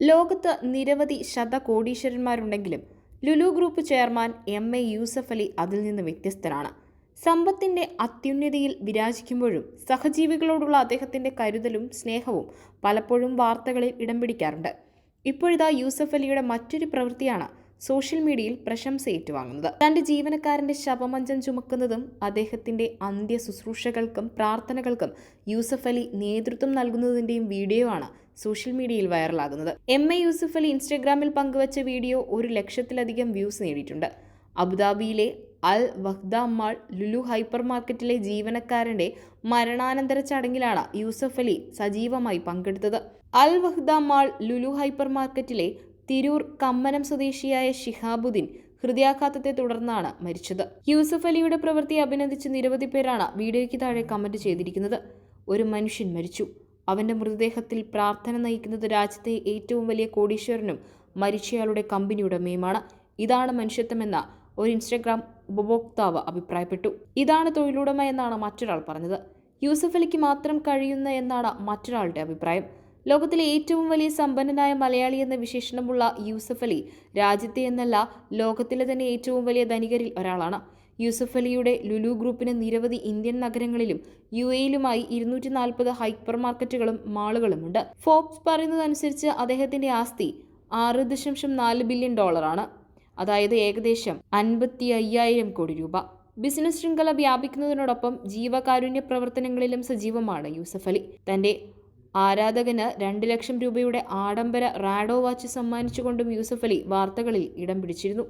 ലോകത്ത് നിരവധി ശതകോടീശ്വരന്മാരുണ്ടെങ്കിലും Lulu group chairman M A Yusuff Ali അതിൽ നിന്ന് വ്യത്യസ്തനാണ്. സമ്പത്തിന്റെ അത്യുന്നതിയിൽ വിരാജിക്കുമ്പോഴും സഹജീവികളോടുള്ള അദ്ദേഹത്തിന്റെ കരുതലും സ്നേഹവും പലപ്പോഴും വാർത്തകളിൽ ഇടം പിടിക്കാറുണ്ട്. ഇപ്പോഴിതാ യൂസഫ് അലിയുടെ മറ്റൊരു പ്രവൃത്തിയാണ് സോഷ്യൽ മീഡിയയിൽ പ്രശംസ ഏറ്റുവാങ്ങുന്നത്. തന്റെ ജീവനക്കാരന്റെ ശവമഞ്ചം ചുമക്കുന്നതും അദ്ദേഹത്തിന്റെ അന്ത്യ ശുശ്രൂഷകൾക്കും പ്രാർത്ഥനകൾക്കും യൂസഫ് അലി നേതൃത്വം നൽകുന്നതിന്റെയും വീഡിയോ ആണ് സോഷ്യൽ മീഡിയയിൽ വൈറലാകുന്നത്. എം. എ. യൂസഫ് അലി ഇൻസ്റ്റഗ്രാമിൽ പങ്കുവച്ച വീഡിയോ ഒരു ലക്ഷത്തിലധികം വ്യൂസ് നേടിയിട്ടുണ്ട്. അബുദാബിയിലെ Al Wahda mall Lulu hyper മാർക്കറ്റിലെ ജീവനക്കാരന്റെ മരണാനന്തര ചടങ്ങിലാണ് യൂസഫ് അലി സജീവമായി പങ്കെടുത്തത്. Al Wahda mall Lulu hyper മാർക്കറ്റിലെ തിരൂർ കമ്മനം സ്വദേശിയായ ഷിഹാബുദ്ദീൻ ഹൃദയാഘാതത്തെ തുടർന്നാണ് മരിച്ചത്. യൂസഫ് അലിയുടെ പ്രവൃത്തി അഭിനന്ദിച്ച് നിരവധി പേരാണ് വീഡിയോയ്ക്ക് താഴെ കമന്റ് ചെയ്തിരിക്കുന്നത്. ഒരു മനുഷ്യൻ മരിച്ചു. അവന്റെ മൃതദേഹത്തിൽ പ്രാർത്ഥന നയിക്കുന്നത് രാജ്യത്തെ ഏറ്റവും വലിയ കോടീശ്വരനും മരിച്ചയാളുടെ കമ്പനി ഉടമയുമാണ് ഇതാണ് മനുഷ്യത്വമെന്ന ഒരു ഇൻസ്റ്റഗ്രാം ഉപഭോക്താവ് അഭിപ്രായപ്പെട്ടു. ഇതാണ് തൊഴിലുടമ എന്നാണ് മറ്റൊരാൾ പറഞ്ഞത്. യൂസഫ് അലിക്ക് മാത്രം കഴിയുന്ന എന്നാണ് മറ്റൊരാളുടെ അഭിപ്രായം. ലോകത്തിലെ ഏറ്റവും വലിയ സമ്പന്നനായ മലയാളി എന്ന വിശേഷണമുള്ള യൂസഫ് അലി രാജ്യത്തെ എന്നല്ല ലോകത്തിലെ തന്നെ ഏറ്റവും വലിയ ധനികരിൽ ഒരാളാണ്. യൂസഫ് അലിയുടെ ലുലു ഗ്രൂപ്പിന് നിരവധി ഇന്ത്യൻ നഗരങ്ങളിലും യു എയിലുമായി ഇരുന്നൂറ്റി നാൽപ്പത് ഹൈപ്പർ മാർക്കറ്റുകളും മാളുകളുമുണ്ട്. ഫോബ്സ് പറയുന്നതനുസരിച്ച് അദ്ദേഹത്തിന്റെ ആസ്തി ആറ് ദശാംശം നാല് ബില്യൺ ഡോളറാണ്. അതായത് ഏകദേശം അൻപത്തി അയ്യായിരം കോടി രൂപ. ബിസിനസ് ശൃംഖല വ്യാപിക്കുന്നതിനോടൊപ്പം ജീവകാരുണ്യ പ്രവർത്തനങ്ങളിലും സജീവമാണ് യൂസഫ് അലി. തന്റെ ആരാധകന് രണ്ട് ലക്ഷം രൂപയുടെ ആഡംബര റാഡോ വാച്ച് സമ്മാനിച്ചുകൊണ്ടും യൂസഫലി വാർത്തകളിൽ ഇടം പിടിച്ചിരുന്നു.